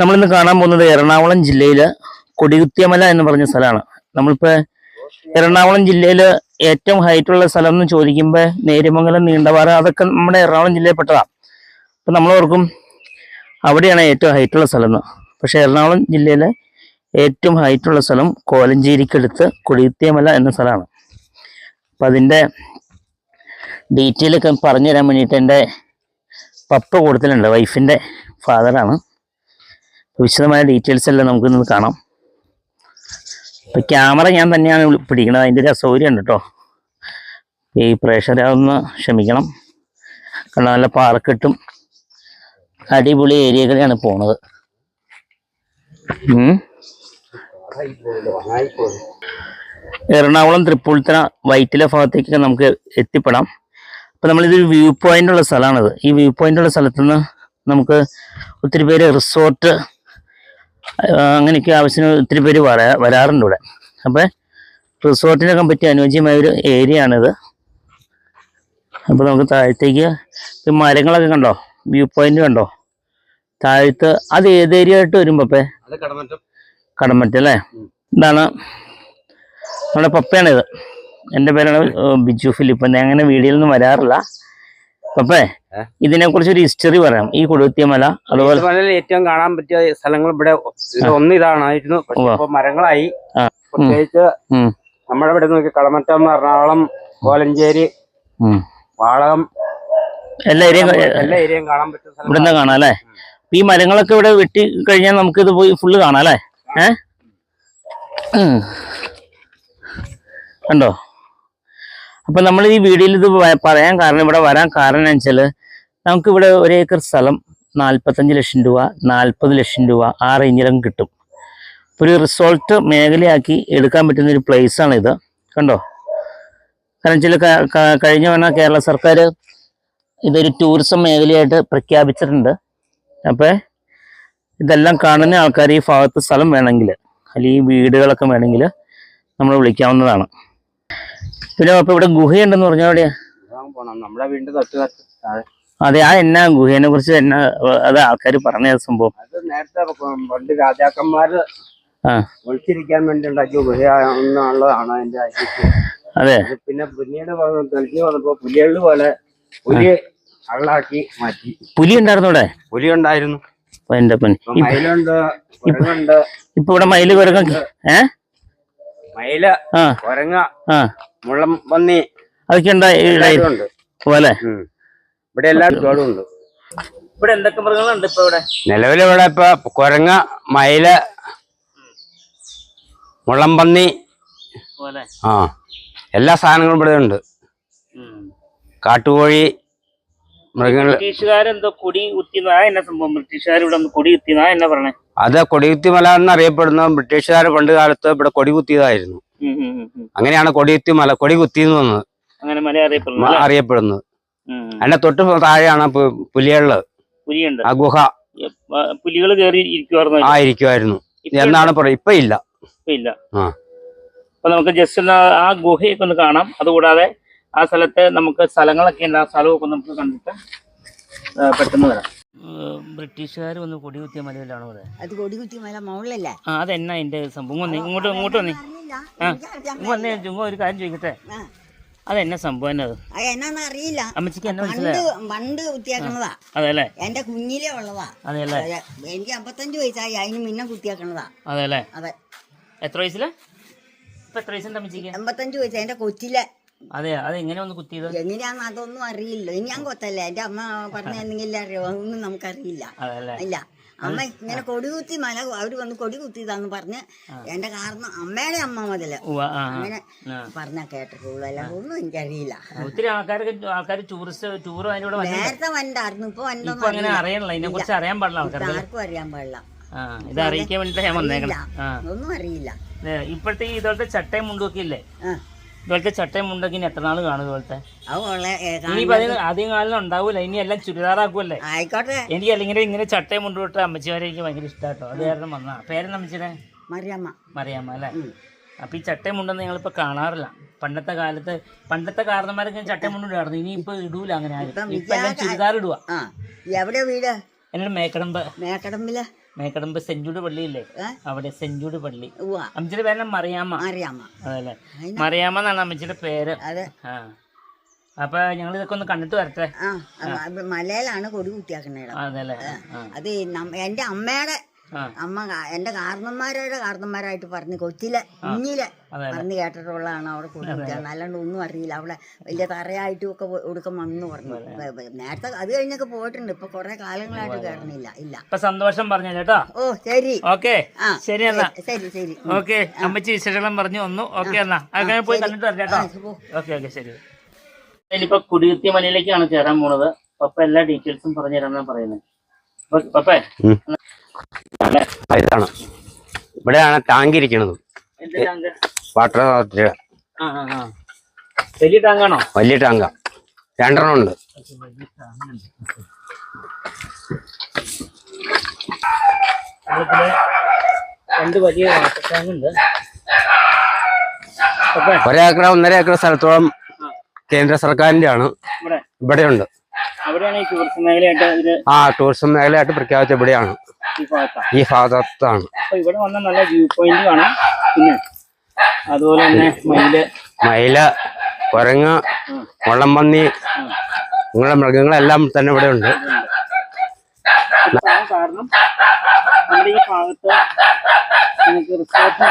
നമ്മളിന്ന് കാണാൻ പോകുന്നത് എറണാകുളം ജില്ലയിൽ കൊടികുത്തിയമല എന്ന് പറഞ്ഞ സ്ഥലമാണ്. നമ്മളിപ്പോ എറണാകുളം ജില്ലയിൽ ഏറ്റവും ഹൈറ്റ് ഉള്ള സ്ഥലം എന്ന് ചോദിക്കുമ്പോ നേര്യമംഗലം നീണ്ടവാറ അതൊക്കെ നമ്മുടെ എറണാകുളം ജില്ലയിൽ പെട്ടതാ അപ്പൊ നമ്മൾ ഓർക്കും അവിടെയാണ് ഏറ്റവും ഹൈറ്റ് ഉള്ള സ്ഥലം എന്ന്. പക്ഷെ എറണാകുളം ജില്ലയിലെ ഏറ്റവും ഹൈറ്റ് ഉള്ള സ്ഥലം കോലഞ്ചേരിക്കടുത്ത് കൊടികുത്തിയമല എന്ന സ്ഥലമാണ്. അപ്പൊ അതിന്റെ ഡീറ്റെയിൽ ഒക്കെ പറഞ്ഞു തരാൻ വേണ്ടിയിട്ട് എന്റെ പപ്പ കൂടുതലുണ്ട് വൈഫിന്റെ ഫാദറാണ് വിശദമായ ഡീറ്റെയിൽസ് എല്ലാം നമുക്ക് ഇന്ന് കാണാം. ഇപ്പൊ ക്യാമറ ഞാൻ തന്നെയാണ് പിടിക്കുന്നത് അതിന്റെ ഒരു അസൗകര്യം ഉണ്ട് കേട്ടോ ഈ പ്രേക്ഷകരെ ഒന്ന് ക്ഷമിക്കണം. കാരണം നല്ല പാർക്കിട്ടും അടിപൊളി ഏരിയകളാണ് പോണത്. എറണാകുളം തൃപ്പൂണിത്തറ വൈറ്റിലെ ഭാഗത്തേക്കൊക്കെ നമുക്ക് എത്തിപ്പെടാം. അപ്പൊ നമ്മളിതൊരു വ്യൂ പോയിന്റ് ഉള്ള സ്ഥലമാണിത്. ഈ വ്യൂ പോയിന്റ് ഉള്ള സ്ഥലത്ത് നിന്ന് നമുക്ക് ഒത്തിരി പേര് റിസോർട്ട് അങ്ങനെയൊക്കെ ആവശ്യത്തിന് ഒത്തിരി പേര് വരാ വരാറുണ്ട് ഇവിടെ. അപ്പോൾ റിസോർട്ടിനൊക്കെ പറ്റിയ അനുയോജ്യമായ ഒരു ഏരിയ ആണിത് അപ്പോൾ നമുക്ക് താഴത്തേക്ക് മരങ്ങളൊക്കെ കണ്ടോ? വ്യൂ പോയിന്റ് കണ്ടോ? താഴത്ത് അത് ഏത് ഏരിയ ആയിട്ട് വരുമ്പോൾ കടമറ്റം. അല്ലേ? ഇതാണ് നമ്മുടെ പപ്പയാണിത്. എന്റെ പേരാണ് ബിജു ഫിലിപ്പ്. ഞാൻ അങ്ങനെ വീഡിയോയിൽ ഒന്നും വരാറില്ല. പപ്പേ? ഇതിനെ കുറിച്ച് ഒരു ഹിസ്റ്ററി പറയാം. ഈ കൊടുത്തിയമല അതുപോലെ ഏറ്റവും കാണാൻ പറ്റിയ സ്ഥലങ്ങൾ ഇവിടെ ഒന്ന് ഇതാണായിരുന്നു. മരങ്ങളായി. പ്രത്യേകിച്ച് നമ്മുടെ ഇവിടെ നോക്കി കളമറ്റം എറണാകുളം കോലഞ്ചേരി. വാളകം. എല്ലാ ഏരിയയും എല്ലാ ഏരിയയും കാണാൻ പറ്റുന്ന സ്ഥലം ഇവിടെ നിന്ന് കാണാം അല്ലേ? ഈ മരങ്ങളൊക്കെ ഇവിടെ വെട്ടി കഴിഞ്ഞാൽ നമുക്ക് ഇത് പോയി ഫുള്ള് കാണാം അല്ലേ? ഏ? കണ്ടോ? അപ്പൊ നമ്മൾ ഈ വീഡിയോയിൽ ഇത് പറയാൻ കാരണം ഇവിടെ വരാൻ കാരണം വെച്ചാൽ നമുക്ക് ഇവിടെ ഒരു ഏക്കർ സ്ഥലം നാൽപ്പത്തഞ്ച് ലക്ഷം രൂപ നാൽപ്പത് ലക്ഷം രൂപ ആ റേഞ്ചിലും കിട്ടും. ഒരു റിസോർട്ട് മേഖലയാക്കി എടുക്കാൻ പറ്റുന്ന ഒരു പ്ലേസ് ആണ് ഇത് കണ്ടോ? കാരണം വെച്ചാൽ കഴിഞ്ഞ വന്ന കേരള സർക്കാർ ഇതൊരു ടൂറിസം മേഖലയായിട്ട് പ്രഖ്യാപിച്ചിട്ടുണ്ട്. അപ്പോൾ ഇതെല്ലാം കാണുന്ന ആൾക്കാർ ഈ ഭാഗത്ത് സ്ഥലം വേണമെങ്കിൽ അല്ലെങ്കിൽ വീടുകളൊക്കെ വേണമെങ്കിൽ നമ്മൾ വിളിക്കാവുന്നതാണ്. പിന്നെ അപ്പൊ ഇവിടെ ഗുഹയുണ്ടെന്ന് പറഞ്ഞാൽ എവിടെയാ നമ്മുടെ വീടിന്റെ തൊട്ട് അതെ ആ എന്നാ ഗുഹേനെ കുറിച്ച് എന്നാ അത് ആൾക്കാർ പറഞ്ഞ സംഭവം. അത് നേരത്തെ പണ്ട് രാജാക്കന്മാര് ഒളിച്ചിരിക്കാൻ വേണ്ടി ഉണ്ടാക്കിയ ഗുഹയാണെന്നുള്ളതാണ് അതിന്റെ അതെ. പിന്നെ പിന്നീട് തെളിഞ്ഞു വന്നപ്പോ പുലികൾ പോലെ പുലി അള്ളാക്കി മാറ്റി. പുലി ഉണ്ടായിരുന്നു ഇവിടെ പുലി ഉണ്ടായിരുന്നു. മയിലുണ്ട് ഇപ്പൊ ഇവിടെ മയിൽ കുരങ്ങ ഏ? മയിൽ കൊരങ്ങ മുള്ളം പന്നി അതൊക്കെ ഉണ്ട് പോലെ ഇവിടെ എല്ലാ കുട്ടികളും ഉണ്ട്. ഇവിടെ എന്തൊക്കെ മൃഗങ്ങളുണ്ട് ഇപ്പൊ ഇവിടെ? നിലവിൽ ഇവിടെ ഇപ്പൊ കൊരങ്ങ മയില മുള്ളം പന്നി. ആ. എല്ലാ സാധനങ്ങളും ഇവിടെ ഉണ്ട്. കാട്ടുകോഴി മൃഗങ്ങൾ ബ്രിട്ടീഷുകാരെന്തോ കൊടി കുത്തിയതാ എന്നാ സംഭവം? ബ്രിട്ടീഷുകാർ ഇവിടെ ഒന്ന് കൊടി കുത്തിയതാ എന്നാ പറഞ്ഞേ അത് കൊടികുത്തി മല എന്നറിയപ്പെടുന്ന ബ്രിട്ടീഷുകാർ പണ്ട് കാലത്ത് ഇവിടെ കൊടി കുത്തിയതായിരുന്നു. അങ്ങനെയാണ് കൊടികുത്തി മല കൊടി കുത്തിയെന്ന് വന്നത്? അറിയപ്പെടുന്നത്. അതിന്റെ തൊട്ട് താഴെയാണ് പുലികളിൽ ആ ഗുഹ. പുലികൾ കയറി. ആയിരിക്കുമായിരുന്നു ഇപ്പൊ എന്നാണ് പറയുക ഇപ്പൊ ഇല്ല. ഇല്ല. ആ. അപ്പൊ നമുക്ക് ജസ്റ്റ് ഒന്ന് ആ ഗുഹയൊക്കെ ഒന്ന് കാണാം. അതുകൂടാതെ ആ സ്ഥലത്ത് നമുക്ക് സ്ഥലങ്ങളൊക്കെ ഉണ്ട്. ആ സ്ഥലമൊക്കെ നമുക്ക് കണ്ടിട്ട് പെട്ടെന്ന് വരാം. ബ്രിട്ടീഷുകാർ വന്ന് കൊടികുത്തിയ മലയിലാണോ അത്? അത് കൊടികുത്തിയ മല മുകളിലല്ലേ ആ അതെന്നാ എന്റെ സംഭവം? വന്നേ ഇങ്ങോട്ട് ഇങ്ങോട്ട് വന്നേ. ആ ഇങ്ങ് വന്നേ ചുമ്മാ ഒരു കാര്യം ചോദിക്കട്ടെ. അതെന്നാ സംഭവം എന്നത് അത്? എന്നാന്ന് അറിയില്ല. അമ്മച്ചിക്ക് എന്നാ പണ്ട് മനസ്സിലായോ? പണ്ട് കുത്തിയാക്കണതാ. അതെല്ലേ? എന്റെ കുഞ്ഞിലേ ഉള്ളതാ. അതെല്ലേ? അതെ. എനിക്ക് അമ്പത്തഞ്ച് വയസ്സായി. അതിന് മുന്നേ കുത്തിയാക്കണതാ. അതെല്ലേ? അതെ. എത്ര വയസ്സിലെ? ഇപ്പൊ എത്ര വയസ്സുണ്ട് അമ്മച്ചിക്ക്? എൺപത്തഞ്ച് വയസ്സ് എന്റെ കൊച്ചിലെ അതെ അത് എങ്ങനെ ഒന്ന് കുത്തിയത്? എങ്ങനെയാന്ന് അതൊന്നും അറിയില്ല. ഇനി ഞാൻ കൊത്തല്ലേ? എന്റെ അമ്മ പറഞ്ഞ എന്തെങ്കിലും അറിയോ? ഒന്നും നമുക്കറിയില്ല. ഇല്ല. അമ്മ ഇങ്ങനെ കൊടി കുത്തി മല അവർ വന്ന് കൊടി കുത്തിയതാന്ന് പറഞ്ഞ് എന്റെ കാരണം അമ്മയുടെ അമ്മ മുതൽ. അങ്ങനെ പറഞ്ഞ കേട്ടിട്ടുള്ളൂ. അല്ല ഒന്നും എനിക്കറിയില്ല. ഒത്തിരി ആൾക്കാരൊക്കെ ആൾക്കാർ ടൂറിസ്റ്റ് ടൂർ നേരത്തെ വണ്ടായിരുന്നു. ഇപ്പൊ അങ്ങനെ അറിയണല്ലോ ഇതിനെ കുറിച്ച് അറിയാൻ പാടില്ല ആർക്കും അറിയാൻ പാടില്ല. ഇത് അറിയിക്കാൻ വേണ്ടിട്ട് ഞാൻ വന്നേക്കണം. ഒന്നും അറിയില്ല. ഇപ്പോഴത്തെ ഇതോടെ ചട്ടയും മുണ്ടൊക്കെ ഇല്ലേ? ഇതുപോലത്തെ ചട്ടയും മുണ്ടൊക്കെ ഇനി എത്ര നാൾ കാണും ഇതുപോലത്തെ? അത് കാണ- ഇനി അധികം ആദ്യം കാലം ഉണ്ടാവൂല. ഇനി എല്ലാം ചുരിദാറാക്കുമല്ലേ ആയിക്കോട്ടെ. എനിക്ക് അല്ലെങ്കിൽ ഇങ്ങനെ ചട്ടയും മുണ്ടും ഇട്ട അമ്മച്ചിമാരെ എനിക്ക് ഭയങ്കര ഇഷ്ടമാട്ടോ അത് കാരണം വന്നാ. പേരെന്താ അമ്മച്ചിനെ മറിയമ്മ. മറിയാമ്മ അല്ലേ? അപ്പൊ ഈ ചട്ടയും മുണ്ടെന്ന് ഞങ്ങളിപ്പോ കാണാറില്ല. പണ്ടത്തെ കാലത്ത് പണ്ടത്തെ കാരണന്മാരൊക്കെ ചട്ടയും മുണ്ടും ഇടായിരുന്നു ഇനി ഇപ്പൊ ഇടൂല അങ്ങനെ ആരും. ഇപ്പം ഇപ്പൊ എല്ലാം ചുരിദാർ ഇടുക എവിടെ വീട്? എന്നോട് മേക്കടമ്പ്. മേക്കടമ്പിൽ? മേക്കടമ്പ് സെഞ്ചൂട് പള്ളിയില്ലേ? അവിടെ സെഞ്ചൂട് പള്ളി. അമ്മച്ചിയുടെ പേര് മറിയാമ്മ. അറിയാമ അതല്ലേ? മറിയാമ്മ എന്നാണ് അമ്മച്ചിയുടെ പേര്. അതെ. ആ. അപ്പൊ ഞങ്ങൾ ഇതൊക്കെ ഒന്ന് കണ്ടിട്ട് വരട്ടെ? ആ അത് മലയിലാണ് കൊടി കുത്തിയാക്കണേട അതല്ലേ? ആ. അത് എന്റെ അമ്മയുടെ അമ്മ എന്റെ കാരണന്മാരുടെ കാരണന്മാരായിട്ട് പറഞ്ഞു കൊച്ചിലെ കുഞ്ഞിലെ പറഞ്ഞു കേട്ടിട്ടുള്ളതാണ് അവിടെ കൊടി അല്ലാണ്ട് ഒന്നും അറിയില്ല. അവിടെ വലിയ തറയായിട്ടും ഒക്കെ ഒടുക്കം വന്നു പറഞ്ഞു. നേരത്തെ അത് കഴിഞ്ഞൊക്കെ പോയിട്ടുണ്ട്. ഇപ്പൊ കുറെ കാലങ്ങളായിട്ട് കേട്ടണില്ല ഇല്ല. ഇപ്പൊ സന്തോഷം പറഞ്ഞു കേട്ടോ? ഓ ശരി. ഓക്കെ. ശരി എന്നാ. ശരി ശരി. ഓക്കെ. അമ്മച്ചി വിശേഷങ്ങളും പറഞ്ഞു വന്നു. ഓക്കെ എന്നാ. അങ്ങനെ പോയി കണ്ടിട്ട് വരാം കേട്ടോ. പോ. ഓക്കെ ഓക്കെ ശരി. ഇനിയിപ്പോ കുടിയുത്തിയ മലയിലേക്കാണ് ചേരാൻ പോണത്. പപ്പ എല്ലാ ഡീറ്റെയിൽസും പറഞ്ഞു തരാമെന്നാണ് പറയുന്നത് പപ്പ- ഇതാണ്. ഇവിടെയാണ് ടാങ്ക് ഇരിക്കുന്നത് വാട്ടർ അതോറിറ്റിയുടെ വലിയ ടാങ്കാണോ? വലിയ ടാങ്ക. രണ്ടെണ്ണം ഉണ്ട്. ഒരേക്കറ രണ്ട് വലിയ ഒരേക്കർ ഒന്നര ഏക്കർ സ്ഥലത്തോളം കേന്ദ്ര സർക്കാരിന്റെ ആണ് ഇവിടെ. ഇവിടെയുണ്ട്. ആ ടൂറിസം മേഖലയായിട്ട് പ്രഖ്യാപിച്ച ഇവിടെയാണ്. ഈ ഭാഗത്താണ്. ഇവിടെ വന്ന നല്ല വ്യൂ പോയിന്റ് കാണാം. പിന്നെ അതുപോലെ തന്നെ മയിൽ. മയില കുരങ്ങ് വള്ളം വള്ളംപന്നി നിങ്ങളുടെ മൃഗങ്ങളെല്ലാം തന്നെ ഇവിടെ ഉണ്ട്. കാരണം നമ്മുടെ ഈ ഭാഗത്ത് നമുക്ക് റിസോർട്ട്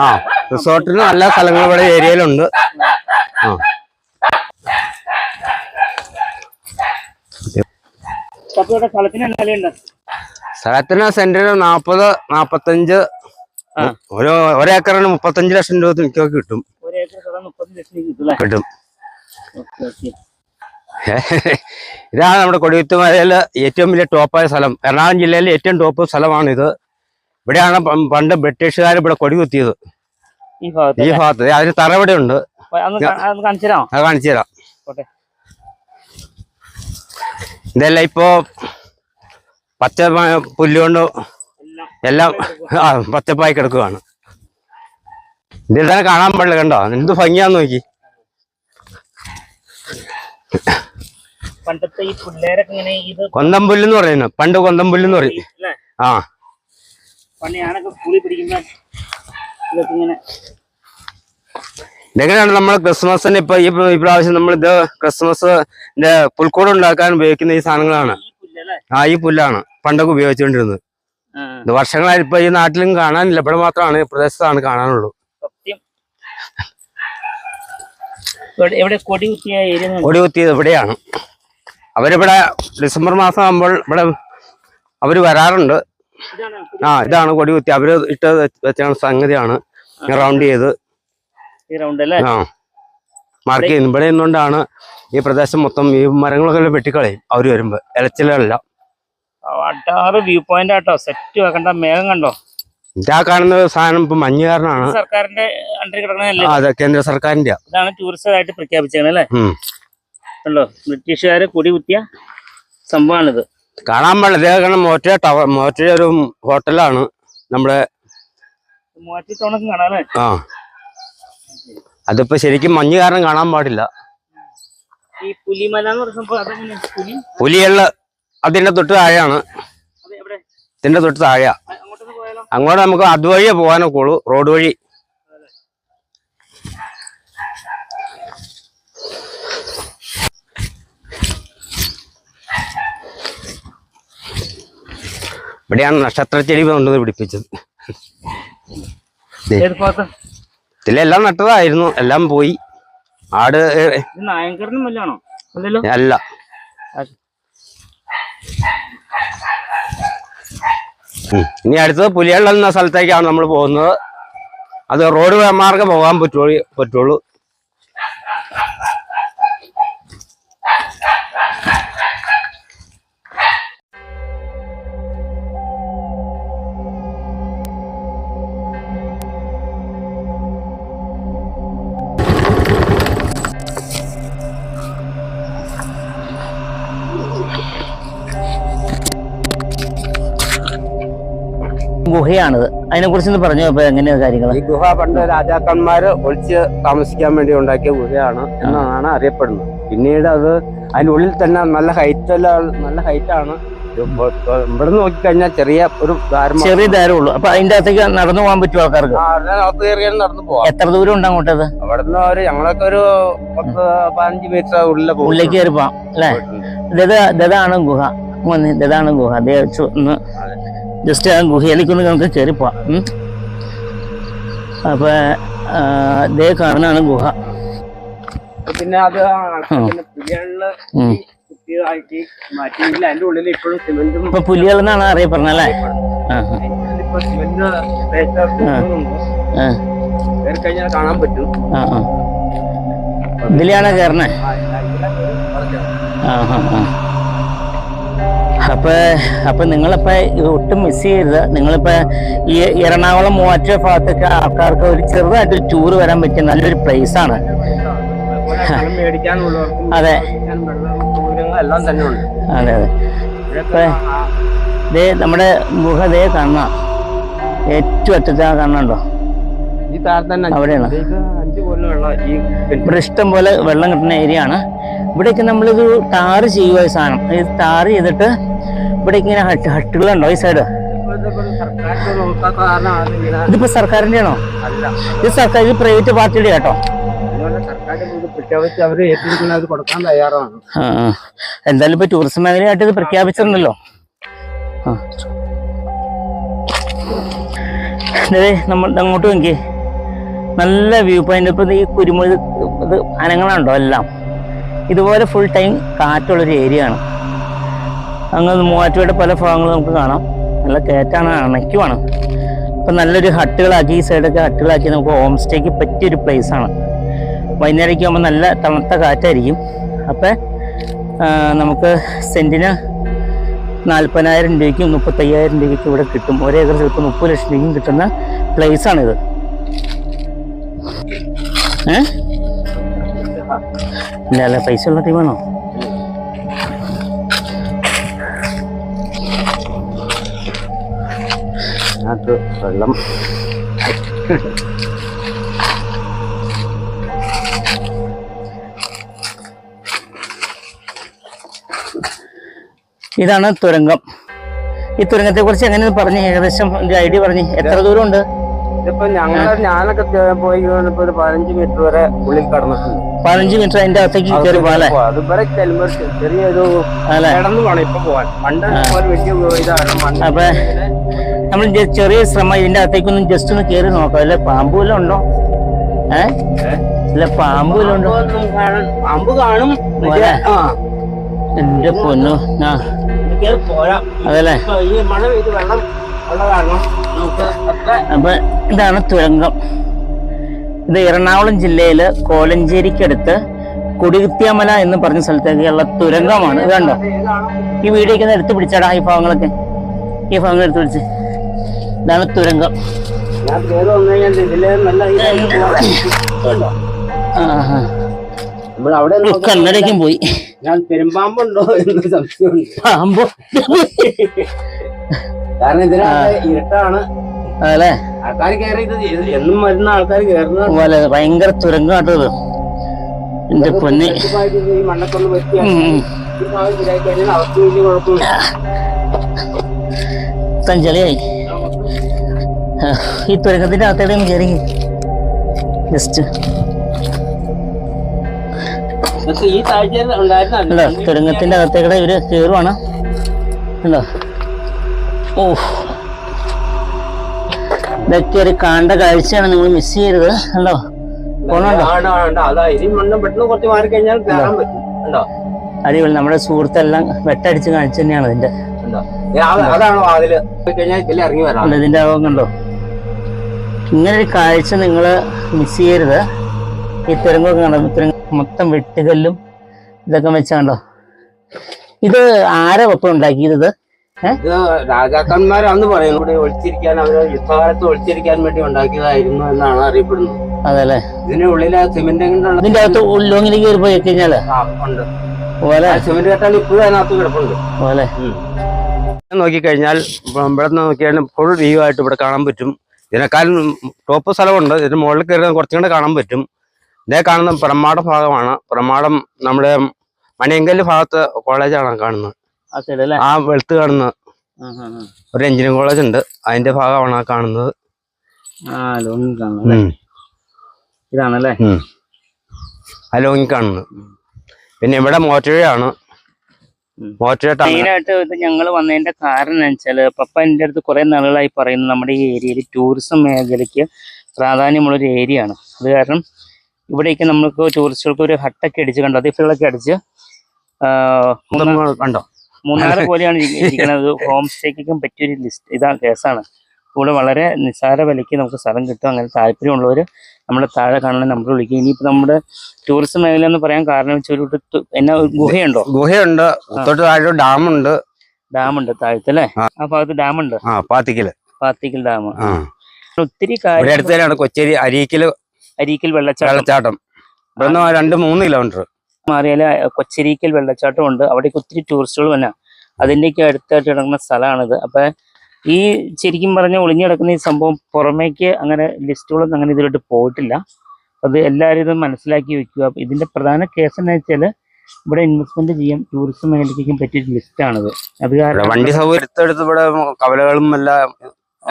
ആ റിസോർട്ടിന് നല്ല സ്ഥലങ്ങൾ ഇവിടെ ഏരിയയിലുണ്ട്. ആ. സ്ഥലത്തിന് സെന്റിന് നാപ്പത് നാപ്പത്തഞ്ച്. ഓരോ ഒരു ഒരേക്കറിന് മുപ്പത്തഞ്ച് ലക്ഷം രൂപ മിക്കൊക്കെ കിട്ടും. കിട്ടും ഇതാണ് നമ്മുടെ കൊടിയുത്തുമലയിലെ ഏറ്റവും വലിയ ടോപ്പായ സ്ഥലം. എറണാകുളം ജില്ലയിലെ ഏറ്റവും ടോപ്പ് സ്ഥലമാണ് ഇത് ഇവിടെയാണ് പണ്ട് ബ്രിട്ടീഷുകാർ ഇവിടെ കൊടി കുത്തിയത് ഈ ഭാഗത്ത്. അതിന് തറവിടെ ഉണ്ട് കാണിച്ചു തരാം. ഇതെല്ലാം ഇപ്പോ പച്ച പുല്ലുകൊണ്ട് എല്ലാം പച്ചപ്പായി കിടക്കുകയാണ് ഇതിൽ തന്നെ കാണാൻ പാടില്ല കണ്ടോ? എന്ത് ഭംഗിയാന്ന് നോക്കി. പണ്ടത്തെ ഈ പിള്ളേരൊക്കെ ഇങ്ങനെ ഇത് കൊന്തം പുല്ലെന്ന് പറയുന്നു. പണ്ട് കൊന്തം പുല്ലെന്ന് പറയും. ആ. പണ്ട് ഞാനൊക്കെ സ്കൂളിൽ പിടിക്കുമ്പോ ഇതൊക്കെ ഇങ്ങനെ ഇതെങ്ങനെയാണ് നമ്മൾ ക്രിസ്മസിന് ഇപ്പൊ ഈ പ്രാവശ്യം നമ്മൾ ഇത് ക്രിസ്മസിന്റെ പുൽക്കൂട് ഉണ്ടാക്കാൻ ഉപയോഗിക്കുന്ന ഈ സാധനങ്ങളാണ്. ആ ഈ പുല്ലാണ് പണ്ടൊക്കെ ഉപയോഗിച്ചുകൊണ്ടിരുന്നത്. ഇത് വർഷങ്ങളായി ഇപ്പൊ ഈ നാട്ടിലും കാണാനില്ല. ഇവിടെ മാത്രമാണ് പ്രദേശത്താണ് കാണാനുള്ളൂ. കൊടി കുത്തിയത് ഇവിടെയാണ്. അവരിവിടെ ഡിസംബർ മാസം ആകുമ്പോൾ ഇവിടെ അവർ വരാറുണ്ട്. ആ ഇതാണ് കൊടി കുത്തി അവർ ഇട്ട് വെച്ചാണ് സംഗതിയാണ്. റൗണ്ട് ചെയ്ത് ഈ റൗണ്ട് അല്ലേ? ആ. മാർക്ക് ചെയ്യുന്നു. ഇവിടെ നിന്നുകൊണ്ടാണ് ഈ പ്രദേശം മൊത്തം ഈ മരങ്ങളൊക്കെ വെട്ടിക്കളയും അവർ വരുമ്പോ. ഇലച്ചിലല്ല അട്ടാറ് വ്യൂ പോയിന്റ് ആട്ടോ. സെറ്റ് വെക്കണ്ട മേഘം കണ്ടോ? ഇതാ കാണുന്ന സാധനം ഇപ്പൊ മഞ്ഞുകാരനാണ്. സർക്കാരിന്റെ അണ്ടറിൽ കിടക്കണല്ലേ അതെ കേന്ദ്ര സർക്കാരിന്റെ ഇതാണ് ടൂറിസ്റ്റ് ആയിട്ട് പ്രഖ്യാപിച്ചത് അല്ലേ? ബ്രിട്ടീഷുകാര് കൊടി കുത്തിയ സംഭവമാണിത്. കാണാൻ പാടില്ല. ഇതേ കാരണം മോറ്റ ടവർ മോറ്റ ഒരു ഹോട്ടലാണ് നമ്മുടെ മോറ്റ ടൗണൊക്കെ കാണാം അല്ലേ? ആ. അതിപ്പോ ശരിക്കും മഞ്ഞ് കാരണം കാണാൻ പാടില്ല. ഈ പുലിമല പുലിയള്ള അതിന്റെ തൊട്ട് താഴെയാണ്. ഇതിന്റെ തൊട്ട് താഴെയാ. അങ്ങോട്ട് നമുക്ക് അതുവഴിയേ പോകാനൊക്കെ ഉള്ളൂ റോഡ് വഴി. ഇവിടെയാണ് നക്ഷത്ര ചെടി കൊണ്ടുവന്ന് പിടിപ്പിച്ചത്. ഇതിലെല്ലാം നട്ടതായിരുന്നു. എല്ലാം പോയി. ആട് അല്ല. ഇനി അടുത്തത് പുലിയള്ള എന്ന സ്ഥലത്തേക്കാണ് നമ്മൾ പോകുന്നത്. അത് റോഡ് മാർഗം പോകാൻ പറ്റുള്ളൂ പറ്റുള്ളൂ. ഗുഹയാണിത്. അതിനെ കുറിച്ച് പറഞ്ഞു അപ്പൊ എങ്ങനെയാ കാര്യങ്ങൾ ഈ ഗുഹ പണ്ട് രാജാക്കന്മാര് ഒളിച്ച് താമസിക്കാൻ വേണ്ടി ഉണ്ടാക്കിയ ഗുഹയാണ് എന്നാണ് അറിയപ്പെടുന്നത്. പിന്നീട് അത് അതിനുള്ളിൽ ഉള്ളിൽ തന്നെ നല്ല ഹൈറ്റ് നല്ല ഹൈറ്റാണ് ആണ്. ഇവിടെ നോക്കിക്കഴിഞ്ഞാൽ ചെറിയ ഒരു ചെറിയ ധാരേ ഉള്ളൂ അപ്പൊ അതിന്റെ അകത്തേക്ക് നടന്നു പോകാൻ പറ്റും ആൾക്കാർക്ക്? നടന്നു പോവാം എത്ര ദൂരം ഉണ്ട് അങ്ങോട്ടത്? അവിടുന്ന് ഒരു ഞങ്ങളൊക്കെ ഒരു പത്ത് പതിനഞ്ച് മീറ്റർ ഉള്ളിലെ ഉള്ളിലേക്ക് കയറി പോവാം അല്ലേ? ഇതാണ് ഗുഹ. ഇതാണ് ഗുഹ. ഒന്ന്. ജസ്റ്റ് ആ ഗുഹയിലേക്ക് ഒന്ന് നമുക്ക് കയറി പോവാം. ഉം. അപ്പൊ ആ, ദേ കാണുന്നതാണ് ഗുഹ. പിന്നെ അത് ഇപ്പൊ പുലികൾ എന്നാണ് അറിയപ്പെടുന്നല്ലേ കാണാൻ പറ്റും. ഇതിലാണ് കയറണേ ആ, ഹാ ആ ആ. അപ്പോൾ അപ്പൊ നിങ്ങളിപ്പോ ഇത് ഒട്ടും മിസ് ചെയ്യരുത്. നിങ്ങളിപ്പോ ഈ എറണാകുളം മൂവാറ്റ ഭാഗത്തൊക്കെ ആൾക്കാർക്ക് ഒരു ചെറുതായിട്ട് ടൂർ വരാൻ പറ്റിയ നല്ലൊരു പ്ലേസ് ആണ്. അതെ. എല്ലാം തന്നെ ഉണ്ട് അതെ. അതെ ദേ നമ്മുടെ മുഖതേ കണ്ണ കാണാം ഏറ്റവും അറ്റത്തെ ആ കാണുന്നുണ്ടോ? ഈ താഴെ തന്നെ അവിടെയാണ്. ഈ ഇവിടെ ഇഷ്ടം പോലെ വെള്ളം കിട്ടുന്ന ഏരിയ ആണ്. ഇവിടെയൊക്കെ നമ്മളിത് ടാറ് ചെയ്യുക സാധനം. ഇത് ടാറ് ചെയ്തിട്ട് ഇവിടെ ഇങ്ങനെ ഹട്ട് ഹട്ടുകളുണ്ടോ ഈ സൈഡ് ഇതിപ്പോ സർക്കാരിന്റെ ആണോ ഇത് സർക്കാർ ഇത് പ്രൈവറ്റ് പാർട്ടിയുടെ കേട്ടോ. പ്രഖ്യാപിച്ച് അവർ കൊടുക്കാൻ തയ്യാറാണ്. എന്തായാലും ഇപ്പൊ ടൂറിസം മേഖലയായിട്ട് ഇത് പ്രഖ്യാപിച്ചിട്ടുണ്ടല്ലോ. നമ്മൾ അങ്ങോട്ട് നോക്കി നല്ല വ്യൂ പോയിന്റ് ഇപ്പൊ ഈ കുരുമുളക് ഇത് അനങ്ങളുണ്ടോ എല്ലാം. ഇതുപോലെ ഫുൾ ടൈം കാറ്റുള്ളൊരു ഏരിയ ആണ്. അങ്ങ് മൂവാറ്റുപുഴയുടെ പല ഭാഗങ്ങളും നമുക്ക് കാണാം. നല്ല കയറ്റാണ് അണയ്ക്കുവാണ്. അപ്പം നല്ലൊരു ഹട്ടുകളാക്കി ഈ സൈഡൊക്കെ ഹട്ടുകളാക്കി നമുക്ക് ഹോം സ്റ്റേക്ക് പറ്റിയൊരു ആണ്. വൈകുന്നേരമൊക്കെ ആകുമ്പോൾ നല്ല തണുത്ത കാറ്റായിരിക്കും. അപ്പം നമുക്ക് സെന്റിന് നാൽപ്പതിനായിരം രൂപയ്ക്കും മുപ്പത്തയ്യായിരം രൂപയ്ക്കും ഇവിടെ കിട്ടും. ഒരേ ഏക്കർ ചിലപ്പോൾ മുപ്പത് ലക്ഷം രൂപയ്ക്കും കിട്ടുന്ന പ്ലേസ് ആണിത്. ഏ? ഇല്ല അല്ല പൈസ ഉള്ള ടീമാണോ അതിനകത്ത് വെള്ളം. ഇതാണ് തുരങ്കം. ഈ തുരങ്കത്തെ കുറിച്ച് എങ്ങനെ പറഞ്ഞു ഏകദേശം ഒരു ഐഡിയ പറഞ്ഞു എത്ര ദൂരം ഉണ്ട് ഇതിപ്പോ ഞങ്ങൾ ഞാനൊക്കെ പോയി ഇപ്പൊ ഒരു പതിനഞ്ച് മീറ്റർ വരെ ഉള്ളിൽ കടന്നിട്ടുണ്ട്. പതിനഞ്ച് മീറ്റർ അതിന്റെ അകത്തേക്ക് കയറി പോകാം അതുവരെ ചെറിയൊരു കിടന്നു പോണം ഇപ്പൊ പോവാൻ. പണ്ട് വലിയ ഇതാണ് അപ്പൊ നമ്മൾ ചെറിയ ശ്രമം ഇതിന്റെ അകത്തേക്കൊന്നും ജസ്റ്റ് ഒന്ന് കയറി നോക്കാം. അല്ലെ പാമ്പ് വല്ലതും ഉണ്ടോ? ഏ? അല്ല പാമ്പ് വല്ലതും ഉണ്ടോ? പാമ്പ് കാണും. എന്റെ പൊന്നു. ആ. അതല്ലേ? അപ്പൊ ഇതാണ് തുരങ്കം. ഇത് എറണാകുളം ജില്ലയിൽ കോലഞ്ചേരിക്കടുത്ത് കൊടികുത്തിയമല എന്ന് പറഞ്ഞ സ്ഥലത്തേക്കുള്ള തുരങ്കമാണ്. ഇത് കണ്ടോ? ഈ ഒന്ന് എടുത്ത് പിടിച്ചാടാ ഈ ഭാഗങ്ങളൊക്കെ. ഈ ഭാഗങ്ങൾ എടുത്തു പിടിച്ച്. ഇതാണ് തുരങ്കം ഞാൻ കയറി വന്നു കഴിഞ്ഞാൽ ഇതിൽ നല്ല ഇതായിട്ട് പോവാം. ആ ആ. നമ്മൾ അവിടെ ഓ, കണ്ണടയ്ക്കും പോയി. ഞാൻ പെരുമ്പാമ്പുണ്ടോ എന്ന് സംശയമുണ്ട് പാമ്പോ. കാരണം ഇതിനകത്ത് ഇരുട്ടാണ് അതല്ലേ ആൾക്കാർ കയറി എന്നും വരുന്ന ആൾക്കാർ കയറുന്ന ഭയങ്കര തുരങ്കാട്ടത് എന്റെ പൊന്നി. ഈ മണ്ണൊക്കെ പറ്റിയ അവർക്ക് വലിയ കുഴപ്പമില്ല ചെളിയായി ഈ തുരങ്കത്തിന്റെ അകത്തേടെ ഒന്ന് കയറി ജസ്റ്റ് തുരങ്കത്തിന്റെ അകത്തേക്കടെ ഇവർ കയറുവാണ് ഉണ്ടോ ഓ ഇതൊക്കെ ഒരു കാണ്ട കാഴ്ചയാണ് നിങ്ങൾ മിസ് ചെയ്യരുത്. ഉണ്ടോ അടിപൊളി. നമ്മുടെ സുഹൃത്തെല്ലാം വെട്ടടിച്ച് കാണിച്ചു തന്നെയാണ് ഇതിന്റെ അതാണോ അതിൽ ഇതിന്റെ അകം കണ്ടോ? ഇങ്ങനെ ഒരു കാഴ്ച നിങ്ങൾ മിസ് ചെയ്യരുത്. ഈ തുരങ്കമൊക്കെ കണ്ടോ തുരങ്കം മൊത്തം വെട്ടുകല്ലും ഇതൊക്കെ വെച്ചാണ്ടോ ഇത് ആരാ ഒപ്പം ഉണ്ടാക്കിയത് രാജാക്കന്മാരാന്ന് പറയുന്നു. ഇവിടെ ഒളിച്ചിരിക്കാൻ അവർ യുദ്ധകാലത്ത് ഒളിച്ചിരിക്കാൻ വേണ്ടി ഉണ്ടാക്കിയതായിരുന്നു എന്നാണ് അറിയപ്പെടുന്നത്. അതല്ലേ? ഇതിന്റെ ഉള്ളിൽ സിമെന്റ് ഇതിന്റെ അകത്ത് ഉള്ളോങ്ങിലേക്ക് കയറി പോയി കഴിഞ്ഞാൽ? ഉണ്ട്. സിമെന്റ് കെട്ടാൻ ഇപ്പോഴും അതിനകത്ത് കിടപ്പുണ്ട്. നോക്കിക്കഴിഞ്ഞാൽ ഇവിടെ നോക്കിയാൽ ഫുൾ വ്യൂ ആയിട്ട് ഇവിടെ കാണാൻ പറ്റും. ഇതിനേക്കാളും ടോപ്പ് സ്ഥലമുണ്ട്. ഇതിന് മുകളിൽ കയറി കുറച്ചും കൂടെ കാണാൻ പറ്റും. ഇതേ കാണുന്ന പ്രമാട ഭാഗമാണ്. പ്രമാടം നമ്മുടെ മണിയങ്കൽ ഭാഗത്ത് കോളേജാണ് കാണുന്നത്. ആ വെളുത്ത് കാണുന്ന ആ, ആ, ആ. ഒരു എഞ്ചിനീയറിംഗ് കോളേജ് ഉണ്ട്. അതിന്റെ ഭാഗമാണ് ആ കാണുന്നത്. ഇതാണല്ലേ. ആ ലോങ്ങി കാണുന്നത്. പിന്നെ ഇവിടെ മോറ്റുഴയാണ് മെയിനായിട്ട് ഇത് ഞങ്ങൾ വന്നതിന്റെ കാരണം വെച്ചാൽ പപ്പ എന്റെ അടുത്ത് കുറെ നാളുകളായി പറയുന്നത് നമ്മുടെ ഈ ഏരിയയിൽ ടൂറിസം മേഖലയ്ക്ക് പ്രാധാന്യമുള്ള ഒരു ഏരിയ ആണ്. അത് കാരണം ഇവിടേക്ക് നമ്മൾക്ക് ടൂറിസ്റ്റുകൾക്ക് ഒരു ഹട്ടൊക്കെ അടിച്ച് കണ്ടോ. അതിഫുകളൊക്കെ അടിച്ച് കണ്ടോ? മൂന്നാർ- മൂന്നാറ് പോലെയാണ് ഇരി- ഇരിക്കുന്നത് ഹോം സ്റ്റേക്കും പറ്റിയൊരു ലിസ്റ്റ് ഇതാ കേസാണ്. ഇവിടെ വളരെ നിസ്സാര വിലയ്ക്ക് നമുക്ക് സ്ഥലം കിട്ടും. അങ്ങനെ താല്പര്യമുള്ളവർ നമ്മുടെ താഴെ കാണുന്ന നമ്പർ വിളിക്കും. ഇനിയിപ്പോൾ നമ്മുടെ ടൂറിസം മേഖല എന്ന് പറയാൻ കാരണം തു- എന്നാ ഗുഹയുണ്ടോ? ഗുഹയുണ്ട്. തൊട്ട് താഴെ ഡാമുണ്ട്. ഡാമുണ്ട് താഴത്ത് അല്ലേ ആ ഭാഗത്ത് ഡാമുണ്ട്? ആ പാത്തിക്കൽ. പാത്തിക്കൽ ഡാം. ഒത്തിരി ഇവിടെ കാര്യം അടുത്ത് തന്നെയാണ് കൊച്ചേരി അരീക്കൽ അരീക്കൽ വെള്ളച്ചാട്ടം. വെള്ളച്ചാട്ടം. ഇവിടുന്ന് രണ്ട് മൂന്ന് കിലോമീറ്റർ മാറിയാൽ കൊച്ചരിക്കൽ വെള്ളച്ചാട്ടം ഉണ്ട്. അവിടേക്ക് ഒത്തിരി ടൂറിസ്റ്റുകൾ വന്ന. അതിന്റെയൊക്കെ അടുത്തായിട്ട് കിടക്കുന്ന സ്ഥലമാണിത്. അപ്പൊ ഈ ശരിക്കും പറഞ്ഞ ഒളിഞ്ഞു കിടക്കുന്ന ഈ സംഭവം പുറമേക്ക് അങ്ങനെ ലിസ്റ്റുകളൊന്നും അങ്ങനെ ഇതിലോട്ട് പോയിട്ടില്ല. അത് എല്ലാവരും ഇത് മനസ്സിലാക്കി വെക്കുക. ഇതിന്റെ പ്രധാന കേസ് എന്ന് വെച്ചാൽ ഇവിടെ ഇൻവെസ്റ്റ്മെന്റ് ചെയ്യാൻ ടൂറിസം മേഖലയ്ക്കും പറ്റിയ ലിസ്റ്റാണിത് അത് കാരണം വണ്ടി സൗകര്യം എടുത്തെടുത്ത് ഇവിടെ കവലകളും എല്ലാം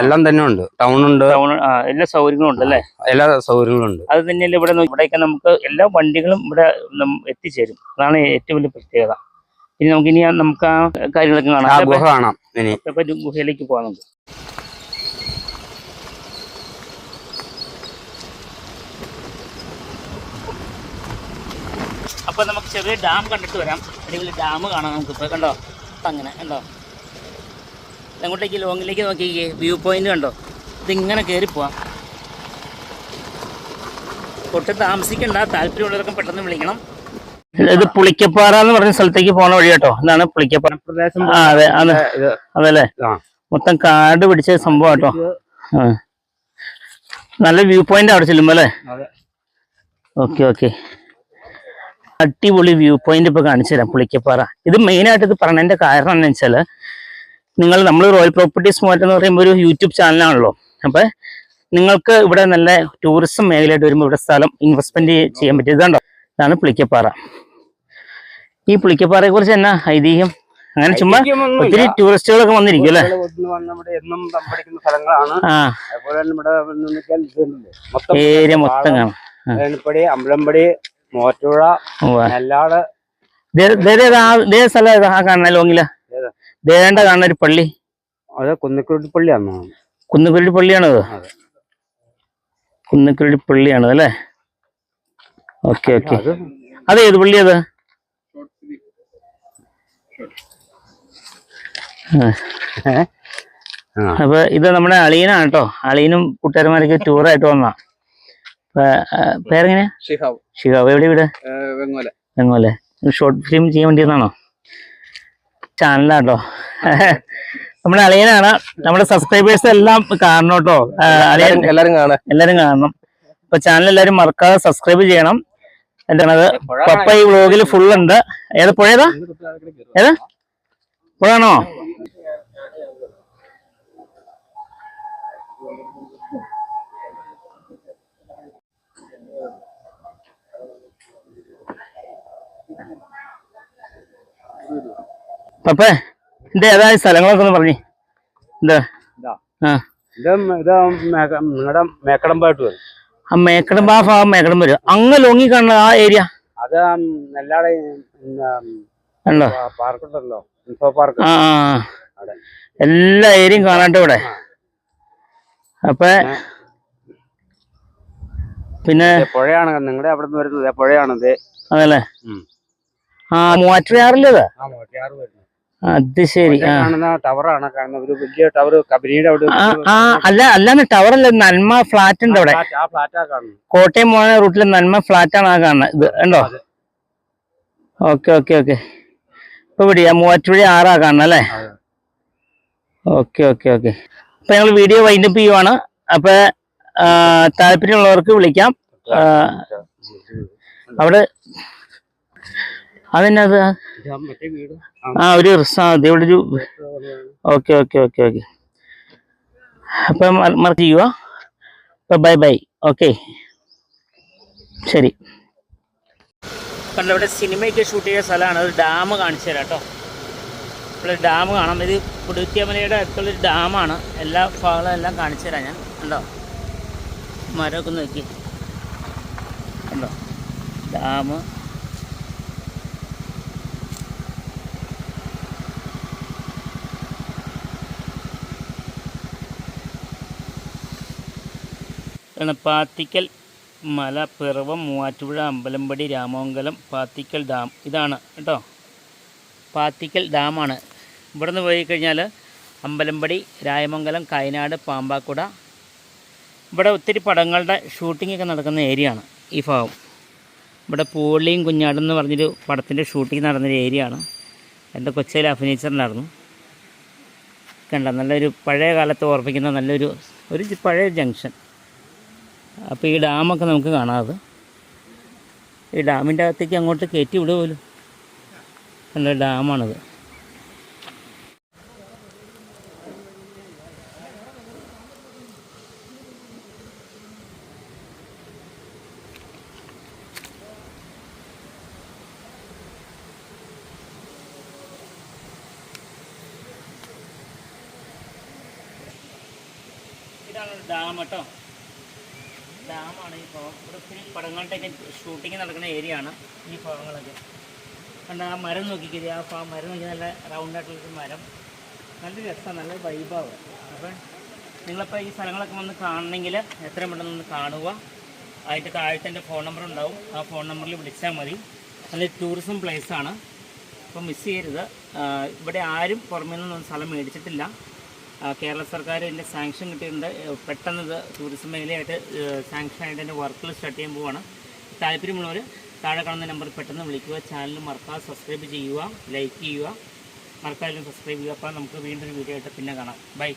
എല്ലാം തന്നെ ഉണ്ട്. ടൗൺ ഉണ്ട്. ടൗൺ എല്ലാ സൗകര്യങ്ങളും ഉണ്ട് അല്ലേ? എല്ലാ സൗകര്യങ്ങളും ഉണ്ട്. അത് തന്നെയല്ലേ ഇവിടെ ഇവിടെയൊക്കെ നമുക്ക് എല്ലാ വണ്ടികളും ഇവിടെ എത്തിച്ചേരും. അതാണ് ഏറ്റവും വലിയ പ്രത്യേകത. ഇനി നമുക്ക് ഇനി നമുക്ക് ആ കാര്യങ്ങളൊക്കെ കാണാം. ഗുഹ കാണാം ഇനി. അപ്പൊ ഗുഹയിലേക്ക് പോകാം നമുക്ക്. അപ്പൊ നമുക്ക് ചെറിയ ഡാം കണ്ടിട്ട് വരാം. അടിപൊളി ഡാം കാണാം നമുക്ക് ഇപ്പൊ. കണ്ടോ? അങ്ങനെ കണ്ടോ? അങ്ങോട്ടേക്ക് ലോങ്ങിലേക്ക് നോക്കിക്കേ. വ്യൂ പോയിന്റ് കണ്ടോ? ഇതിങ്ങനെ കയറി പോവാം. ഒട്ടും താമസിക്കണ്ട. താല്പര്യമുള്ളവർക്കും പെട്ടെന്ന് വിളിക്കണം. ഇത് പുളിക്കപ്പാറ എന്ന് പറഞ്ഞ സ്ഥലത്തേക്ക് പോണ വഴി കേട്ടോ ഇതാണ് പുളിക്കപ്പാറ. പ്രദേശം ആ അതെ അതെ. അതല്ലേ? മൊത്തം കാട് പിടിച്ച സംഭവം കേട്ടോ നല്ല വ്യൂ പോയിന്റ് അവിടെ ചെല്ലുമ്പോ അല്ലേ. Okay okay. അടിപൊളി വ്യൂ പോയിന്റ് ഇപ്പൊ കാണിച്ചു തരാം പുളിക്കപ്പാറ. ഇത് മെയിൻ ആയിട്ട് ഇത് പറഞ്ഞതിന്റെ കാരണം എന്താ വെച്ചാൽ നിങ്ങൾ നമ്മൾ റോയൽ പ്രോപ്പർട്ടീസ് മൂവ്മെന്റ് എന്ന് പറയുമ്പോൾ ഒരു യൂട്യൂബ് ചാനലാണല്ലോ അപ്പൊ നിങ്ങൾക്ക് ഇവിടെ നല്ല ടൂറിസം മേഖലയായിട്ട് വരുമ്പോൾ ഇവിടെ സ്ഥലം ഇൻവെസ്റ്റ്മെന്റ് ചെയ്യാൻ പറ്റിയതാണ്ടോ ഇതാണ് പുളിക്കപ്പാറ. ഈ പുളിക്കപ്പാറയെ കുറിച്ച് എന്നാ ഐതിഹ്യം? അങ്ങനെ ചുമ്മാ ഒത്തിരി ടൂറിസ്റ്റുകളൊക്കെ വന്നിരിക്കും അല്ലേ എന്നും സ്ഥലങ്ങളാണ്. അതുപോലെ മൊത്തം ഏരിയ മൊത്തം കാണാം. വേനൽപ്പടി അമ്പലമ്പടി മോറ്റുഴ നെല്ലാട് സ്ഥലം? ആ കാണുന്ന ലോങ്ങില. ദേണ്ട കാണുന്ന ഒരു പള്ളി. അത് കുന്നിക്കുരുട്ടി പള്ളിയാണോ കുന്നുകുരുടി പള്ളിയാണത്? അതെ. കുന്നുകുരുടി പള്ളിയാണത് അല്ലേ ഓക്കെ ഓക്കെ. അത് ഏത് പുള്ളി അത്. അപ്പൊ ഇത് നമ്മുടെ അളീനാണ് കേട്ടോ. അളീനും കൂട്ടുകാരന്മാരൊക്കെ ടൂറായിട്ട് വന്നാ. പേരെങ്ങനെ? ഷിഹാബ് ഷിഹാബ് എവിടെ വീട്? വെങ്ങോലെ. ഷോർട്ട് ഫിലിം ചെയ്യാൻ വേണ്ടിയിരുന്നാണോ ചാനലാട്ടോ. നമ്മുടെ അളിയനാണ് നമ്മുടെ സബ്സ്ക്രൈബേഴ്സ് എല്ലാം കാണണം കേട്ടോ. എല്ലാരും കാണണം. അപ്പൊ ചാനൽ എല്ലാരും മറക്കാതെ സബ്സ്ക്രൈബ് ചെയ്യണം. എന്താണത് പപ്പ ഈ വ്ളോഗിൽ ഫുൾ ഉണ്ട്. ഏത് പുഴയതാ ഏതാ? പുഴയാണോ പപ്പേ ഇത് ഏതാ ഈ സ്ഥലങ്ങളൊക്കെ ഒന്ന് പറഞ്ഞു. എന്താ. ആ. ഇത് ഇത് നിങ്ങളുടെ മേക്കടമ്പായിട്ട് വരും. ആ മേക്കടം ആ ഭാഗം മേക്കടം വരും. അങ്ങ് ലോങ്ങി കാണുന്ന ആ ഏരിയ അത് നെല്ലാട് ഉണ്ടോ? പാർക്ക് ഉണ്ടല്ലോ ഇൻഫോ പാർക്ക്. ആ ആ, ആ. എല്ലാ ഏരിയയും കാണാണ്ട് ഇവിടെ. അപ്പൊ പിന്നെ? പുഴയാണ്. നിങ്ങളുടെ അവിടെ നിന്ന് വരുന്നത് പുഴയാണത് അതല്ലേ. ആ മൂവാറ്റുപുഴയാറില്ലത് ആ മോട്ടിയാറ് വരുന്നത് അത് ശരി കാണുന്ന ടവറാണ് കാണുന്നത്. ഒരു വലിയ ടവർ കമ്പനിയുടെ അവിടെ അല്ല അല്ലാന്ന് ടവർ അല്ല നന്മ ഫ്ലാറ്റ് ഉണ്ട് അവിടെ. കോട്ടയം പോകുന്ന റൂട്ടിൽ നന്മ ഫ്ലാറ്റ് ആണ് ആ കാണുന്നത്. ഇത് ഉണ്ടോ ഓക്കെ ഓക്കെ ഓക്കെ. ഇപ്പൊ ഇവിടെ മൂവാറ്റുപുഴ ആറാ കാണുന്നത് അല്ലേ. Okay okay okay. അപ്പൊ ഞങ്ങൾ വീഡിയോ വൈൻഡപ്പ് ചെയ്യുവാണ്. അപ്പൊ താല്പര്യമുള്ളവർക്ക് വിളിക്കാം. അവിടെ അതെന്നത് ആ ഒരു ഇവിടെ ഒരു ഓക്കെ ഓക്കെ ഓക്കെ ഓക്കെ. അപ്പം മാർക്ക് ചെയ്യുക അപ്പം ബൈ ബൈ. ഓക്കെ. ശരി. കണ്ടോ ഇവിടെ സിനിമയൊക്കെ ഷൂട്ട് ചെയ്ത സ്ഥലമാണ്. ഒരു ഡാം കാണിച്ചു തരാം കേട്ടോ. ഇവിടെ ഡാം കാണാം. ഇത് പുടുത്തിയമലയുടെ അടുത്തുള്ളൊരു ഡാമാണ്. എല്ലാ ഭാഗങ്ങളും എല്ലാം കാണിച്ചു തരാം ഞാൻ. ഉണ്ടോ മരമൊക്കെ നോക്കി. ഉണ്ടോ ഡാം. ഇതാണ് പാത്തിക്കൽ മല പിറവം മൂവാറ്റുപുഴ അമ്പലമ്പടി രാമമംഗലം പാത്തിക്കൽ ഡാം. ഇതാണ് കേട്ടോ. പാത്തിക്കൽ ഡാമാണ്. ഇവിടെ നിന്ന് പോയി കഴിഞ്ഞാൽ അമ്പലംപടി രായമംഗലം കയനാട് പാമ്പാക്കുട. ഇവിടെ ഒത്തിരി പടങ്ങളുടെ ഷൂട്ടിംഗ് ഒക്കെ നടക്കുന്ന ഏരിയയാണ് ആണ് ഈ ഭാഗം. ഇവിടെ പൂളിയും കുഞ്ഞാടും എന്ന് പറഞ്ഞൊരു പടത്തിന്റെ ഷൂട്ടിംഗ് നടന്നൊരു ഏരിയയാണ് ആണ്. എന്റെ കൊച്ചിയിൽ അഭിനയിച്ചിട്ടുണ്ടായിരുന്നു കണ്ട? നല്ലൊരു പഴയ കാലത്ത് ഓർമ്മിക്കുന്ന നല്ലൊരു ഒരു പഴയ ജംഗ്ഷൻ അപ്പോൾ ഈ ഡാമൊക്കെ നമുക്ക് കാണാതെ. ഈ ഡാമിന്റെ അകത്തേക്ക് അങ്ങോട്ട് കയറ്റി വിടുക പോലും നല്ല ഡാമാണത് ഇതാണ് ഡാം കേട്ടോ ഡാമാണ്. ഈ ഭാഗം ഇവിടെ ഒത്തിരി പടങ്ങളുടെയൊക്കെ ഷൂട്ടിങ് നടക്കുന്ന ഏരിയ ആണ് ഈ ഭാഗങ്ങളൊക്കെ. കണ്ട ആ മരം നോക്കിക്കരി ആ ഭാ മരം നോക്കി നല്ല റൗണ്ടായിട്ടുള്ളൊരു മരം. നല്ല രസമാണ് നല്ല വൈബാവും അപ്പം നിങ്ങളിപ്പോൾ ഈ സ്ഥലങ്ങളൊക്കെ വന്ന് കാണണമെങ്കിൽ എത്രയും പെട്ടെന്ന് ഒന്ന് കാണുക. അതിന്റെ താഴത്തെ എന്റെ ഫോൺ നമ്പർ ഉണ്ടാവും. ആ ഫോൺ നമ്പറിൽ വിളിച്ചാൽ മതി. നല്ല ടൂറിസം പ്ലേസാണ് അപ്പോൾ മിസ് ചെയ്യരുത്. ഇവിടെ ആരും പുറമേ നിന്നൊന്നും സ്ഥലം മേടിച്ചിട്ടില്ല. ആ, കേരള സർക്കാർ ഇതിന്റെ സാങ്ഷൻ കിട്ടിയിട്ടുണ്ട് പെട്ടെന്ന് ടൂറിസം മേഖലയായിട്ട് സാങ്ഷൻ ആയിട്ട് എന്റെ വർക്കുകൾ സ്റ്റാർട്ട് ചെയ്യാൻ പോവാണ്. താല്പര്യമുള്ളവർ താഴെ കാണുന്ന നമ്പറിൽ പെട്ടെന്ന് വിളിക്കുക ചാനൽ മറക്കാതെ സബ്സ്ക്രൈബ് ചെയ്യുക ലൈക്ക് ചെയ്യുക മറക്കാതെ സബ്സ്ക്രൈബ് ചെയ്യുക. അപ്പോൾ നമുക്ക് വീണ്ടും ഒരു വീഡിയോ ആയിട്ട് പിന്നെ കാണാം. ബൈ